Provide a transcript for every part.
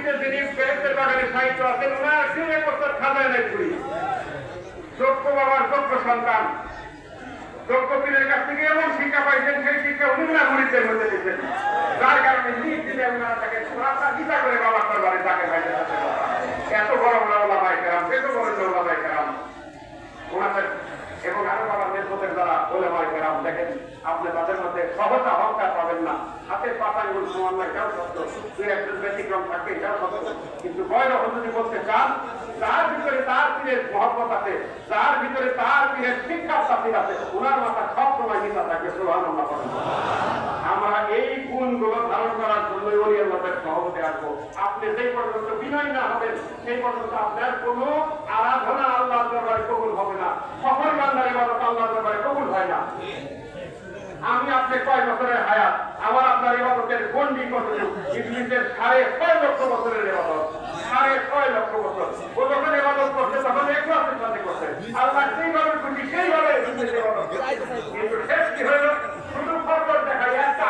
পুরীতে যিনি বেহেস্তের বাগানে সাহিত্য আছেন ওনার তিন এক বছর খাজায় নাই পুরী। যোগ্য বাবার যোগ্য সন্তান। যোগ্য পীরের কাছ থেকে এমন শিক্ষা পাইছেন, সেই শিক্ষা উনি না মুড়িদের মধ্যে দিচ্ছেন যার কারণে নিজ দিনে ওনারা তাকে গীতা করে বাবার দরবারে তাকে কাছে এত বড় বড় ওলামাই কেরাম, এত বড় ওলামাই কেরাম। ওনাদের এবং আরও বাবার নেতৃত্বের দ্বারা ওলামাই কেরাম, দেখেন, আপনি তাদের মধ্যে সহজা অহংকার পাবেন না। কিন্তু বয়স যদি বলতে চান তার ভিতরে তার পীরের মহব্বত আছে তার ভিতরে তার পীরের শিক্ষার সাথী আছে ওনার মাথা সব সময় নিতা থাকবে সোহান আমরা এই গুণগুলো ধারণ করার জন্য ওলি আল্লাহের সহমতে আসব। আপনি যেই পর্যন্ত বিনয় না হবেন, সেই পর্যন্ত আপনার কোনো আরাধনা আল্লাহ দরবারে কবুল হবে না। সকল বান্দার ইবাদত আল্লাহ দরবারে কবুল হয় না। আমি আপনি কয় বছরের হায়াত? আমার আপনার ইবাদতের গন্ডি কত ইবলিসের সাড়ে ছয় লক্ষ বছরের ইবাদত। সাড়ে ছয় লক্ষ বছর। ও যখন ইবাদত করছে, তখন একলাসের সাথে করছে আল্লাহ সেইভাবে খুশি, সেইভাবে কিন্তু শেষ কি একটা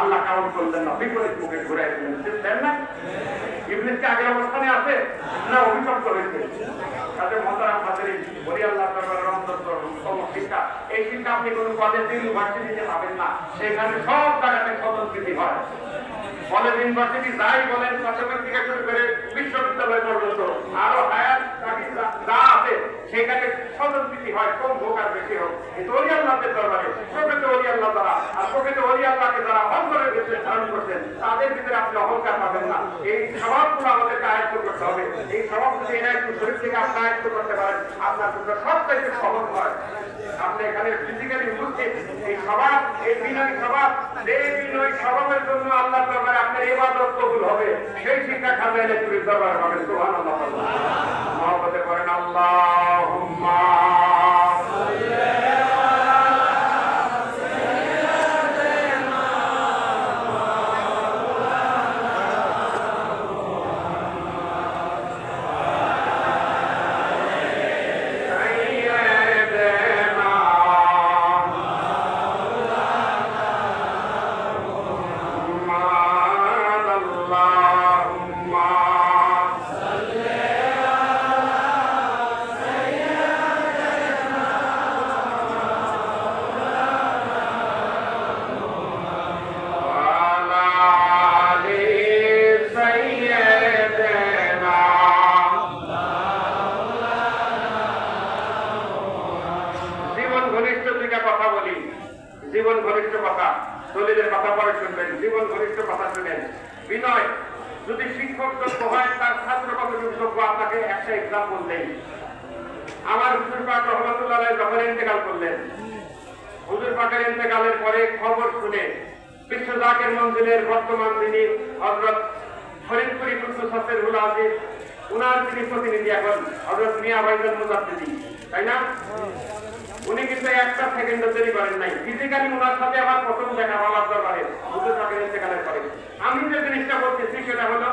আল্লাহ কাউন্ট করলেন না। বিপরীত মুখে না? আগের অবস্থানে আছে? না তাদের শিক্ষা এই শিক্ষা আপনি কোনো কলেজ ইউনিভার্সিটিতে পাবেন না। সেখানে সব জায়গাতে স্বতন্ত্রী হয়। কলেজ ইউনিভার্সিটি যাই বলেন চট্টগ্রাম থেকে শুরু করে বিশ্ববিদ্যালয় পর্যন্ত। আরও হায়ার যা- আছে, সেখানে স্বতন্ত্রী হয় কম হোক বেশি হোক। কিন্তু অলি আল্লাহদের দরবারে, প্রকৃত অলি আল্লাহ দ্বারা আর প্রকৃত অলি আল্লাহকে যারা অন্তরের ভিতরে ধারণ করছেন, তাদের ভিতরে আপনি অহংকার পাবেন না। এই আয়ত্ত করতে হবে এই স্বভাব এরা একটু শরীর থেকে আপনি আয়ত্ত করতে পারেন। আপনার জন্য সবচাইতে সহজ হয়। আপনি এখানে ফিজিক্যালি উপস্থিত। এই স্বভাব এই বিনয় স্বভাব যে বিনয় স্বভাবের জন্য আল্লাহ দরবারে আপনার ইবাদত কবুল হবে। সেই শিক্ষা খাজা চুরির দরবারে পাবেন। সুহান আল্লাহ মহব্বতে করেন আল্লাহ জীবন ঘনিষ্ঠ কথা, দলিলের কথা পরে শুনবেন, জীবন ঘনিষ্ঠ কথা শুনেন। বিনয়, যদি শিক্ষক যোগ্য হয়, তার ছাত্র কত যোগ্য? আপনাকে একটা এক্সাম্পল দেই। আমার হুজুর পাক রহমতুল্লাহ যখন ইন্তেকাল করলেন, হুজুর পাকের ইন্তেকালের পরে খবর শুনে বিশ্ব জাকের মঞ্জিলের বর্তমান যিনি হজরত ফরিদপুরি কুদ্দুস হাসের হুল আজিজ, উনার তিনি প্রতিনিধি এখন হজরত মিয়া ভাইজান মুজাদ্দিদি। তাই না? উনি কিন্তু একটা সেকেন্ড দেরি করেন নাই। ফিজিক্যালি ওনার সাথে আমার প্রথম দেখা বাবার দরবারে হুজুর পাকের ইন্তেকালের পরে আমি যে জিনিসটা বলতেছি সেটা হলো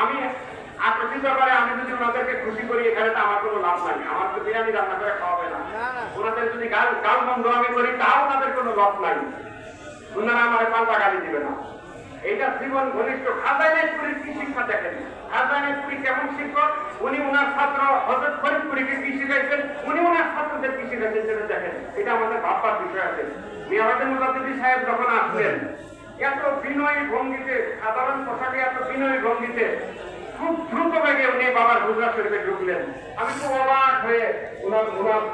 আমি আকর্ষিত করে আমি যদি ওনাদেরকে খুশি করি এখানে তো আমার কোনো লাভ নাই। আমার তো বিরিয়ানি রান্না করে খাওয়াবে না। ওনাদের যদি গাল গাল বন্ধ আমি করি তাও ওনাদের কোনো লাভ নাই। ওনারা আমার পাল্টা গালি দিবে না। এটা জীবন ঘনিষ্ঠ। খাজাইনাথপুরীর কি শিক্ষা দেখেন? খাজাইনাথপুরি কেমন শিক্ষক? উনি ওনার ছাত্র হজরত ফরিদপুরীকে কি শিখাইছেন? উনি ওনার ছাত্রদের কি শিখাইছেন সেটা দেখেন। এটা আমাদের ভাববার বিষয় আছে। মিয়াবাদের মুজাদ্দিদি সাহেব যখন আসলেন, এত বিনয়ী ভঙ্গিতে, সাধারণ পোশাকে এত বিনয়ী ভঙ্গিতে, খুব দ্রুত বেগে উনি বাবার হুজরা শরীফে ঢুকলেন। আমি খুব অবাক হয়ে ওনার ওনার